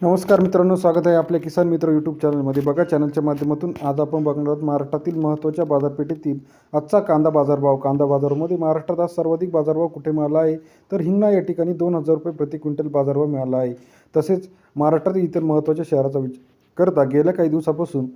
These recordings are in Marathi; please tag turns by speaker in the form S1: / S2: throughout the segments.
S1: नमस्कार मित्रांनो स्वागत आहे आपल्या किसान मित्र यूट्यूब चॅनलमध्ये बघा चॅनलच्या माध्यमातून आज आपण बघणार आहोत महाराष्ट्रातील महत्त्वाच्या बाजारपेठेतील आजचा कांदा बाजारभाव. कांदा बाजारामध्ये महाराष्ट्रात आज सर्वाधिक बाजारभाव कुठे मिळाला आहे? तर हिंगणा या ठिकाणी दोन हजार रुपये प्रति क्विंटल बाजारभाव मिळाला आहे. तसेच महाराष्ट्रातील इतर महत्त्वाच्या शहराचा विचार करता गेल्या काही दिवसापासून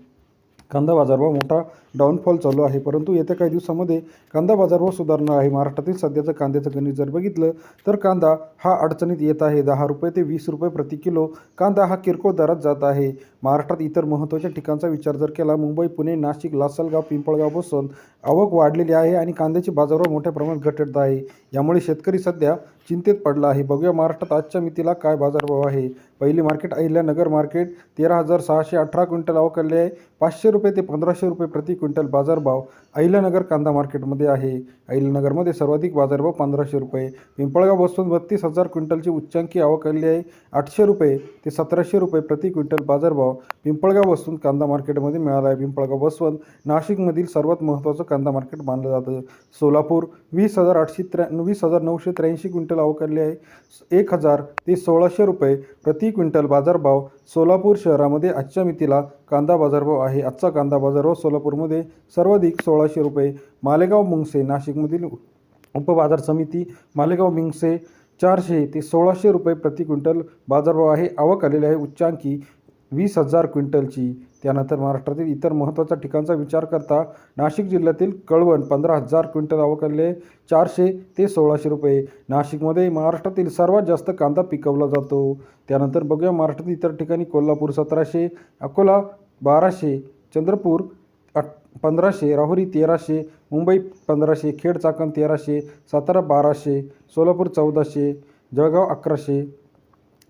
S1: कांदा बाजारभाव मोठा डाऊनफॉल चालू आहे. परंतु येत्या काही दिवसामध्ये कांदा बाजारभाव सुधारणार आहे. महाराष्ट्रातील सध्याचं कांद्याचं गणित जर बघितलं तर कांदा हा अडचणीत येत आहे. दहा रुपये ते वीस रुपये प्रति किलो कांदा हा किरकोळ दरात जात आहे. महाराष्ट्रात इतर महत्त्वाच्या ठिकाणचा विचार जर केला मुंबई पुणे नाशिक लासलगाव पिंपळगाव बसून आवक वाढलेली आहे आणि कांद्याची बाजारभाव मोठ्या प्रमाणात घटत आहे. यामुळे शेतकरी सध्या चिंतेत पडला आहे. बघूया महाराष्ट्रात आजच्या मितीला काय बाजारभाव आहे. पहिली मार्केट अहिल्यानगर मार्केट तेरा हजार सहाशे अठरा क्विंटल अवकाळले आहे. पाचशे रुपये ते पंधराशे रुपये प्रति क्विंटल बाजारभाव. अहिल्यानगर कांदा मार्केटमध्ये आहे. अहिल्यानगरमध्ये सर्वाधिक बाजारभाव पंधराशे रुपये. पिंपळगाव बसून बत्तीस हजार क्विंटलची उच्चांकी आवकाळली आहे. आठशे रुपये ते सतराशे रुपये प्रति क्विंटल बाजारभाव पिंपळगाव बसून कांदा मार्केटमध्ये मिळाला आहे. पिंपळगाव बसवंत नाशिकमधील सर्वात महत्त्वाचं कांदा मार्केट मानलं जातं. सोलापूर वीस हजार आठशे त्र्या वीस हजार नऊशे त्र्याऐंशी क्विंटल अवकाळले आहे. एक हजार ते सोळाशे रुपये प्रति क्विंटल बाजारभाव सोलापूर शहरामध्ये आजच्या मितीला कांदा बाजारभाव आहे. आजचा कांदा बाजारभाव सोलापूरमध्ये सर्वाधिक सोळाशे रुपये. मालेगाव मुंगसे नाशिकमधील उपबाजार समिती मालेगाव मिंगसे चारशे ते सोळाशे रुपये प्रति क्विंटल बाजारभाव आहे. आवक आलेली आहे. उच्चांकी वीस हजार क्विंटलची. त्यानंतर महाराष्ट्रातील इतर महत्त्वाच्या ठिकाणचा विचार करता नाशिक जिल्ह्यातील कळवण पंधरा हजार क्विंटल आवकले चारशे ते सोळाशे रुपये. नाशिकमध्ये महाराष्ट्रातील सर्वात जास्त कांदा पिकवला जातो. त्यानंतर बघूया महाराष्ट्रातील इतर ठिकाणी कोल्हापूर सतराशे अकोला बाराशे चंद्रपूर अट पंधराशे राहुरी तेराशे मुंबई पंधराशे खेड चाकण तेराशे सातारा बाराशे सोलापूर चौदाशे जळगाव अकराशे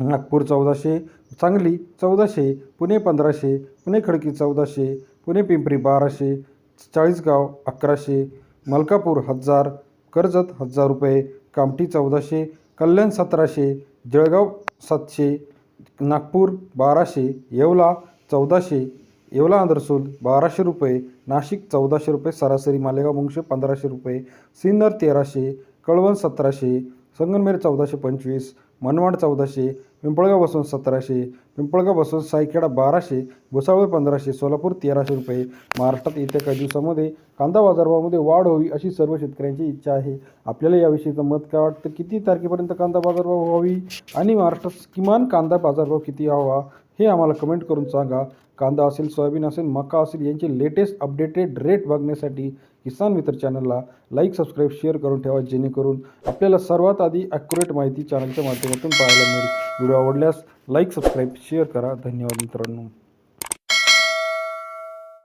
S1: नागपूर चौदाशे सांगली चौदाशे पुणे पंधराशे पुणे खडकी चौदाशे पुणे पिंपरी बाराशे चाळीसगाव अकराशे मलकापूर हजार कर्जत हजार रुपये कामठी चौदाशे कल्याण सतराशे जळगाव सातशे नागपूर बाराशे येवला चौदाशे येवला आंध्रसूल बाराशे रुपये नाशिक चौदाशे रुपये सरासरी मालेगाव मुंगशे पंधराशे रुपये सिन्नर तेराशे कळवण सतराशे संगनमेर चौदाशे पंचवीस मनमाड चौदाशे पिंपळगाव बसून सतराशे पिंपळगाव बसून सायखेडा बाराशे भुसावळ पंधराशे सोलापूर तेराशे रुपये. महाराष्ट्रात येत्या काही दिवसामध्ये कांदा बाजारभावामध्ये वाढ होवी अशी सर्व शेतकऱ्यांची इच्छा आहे. आपल्याला याविषयीचं मत काय वाटतं? किती तारखेपर्यंत कांदा बाजारभाव व्हावी? आणि महाराष्ट्रात किमान कांदा बाजारभाव किती व्हावा? हे आम्हाला कमेंट करून सांगा. कांदा असेल सोयाबीन असेल मका असेल यांचे लेटेस्ट अपडेटेड रेट बघण्यासाठी किसान मित्र चॅनलला लाईक सबस्क्राईब शेअर करून ठेवा जेणेकरून आपल्याला सर्वात आधी ॲक्युरेट माहिती चॅनलच्या माध्यमातून पाहायला मिळेल. व्हिडिओ आवडल्यास लाईक सबस्क्राईब शेअर करा. धन्यवाद मित्रांनो.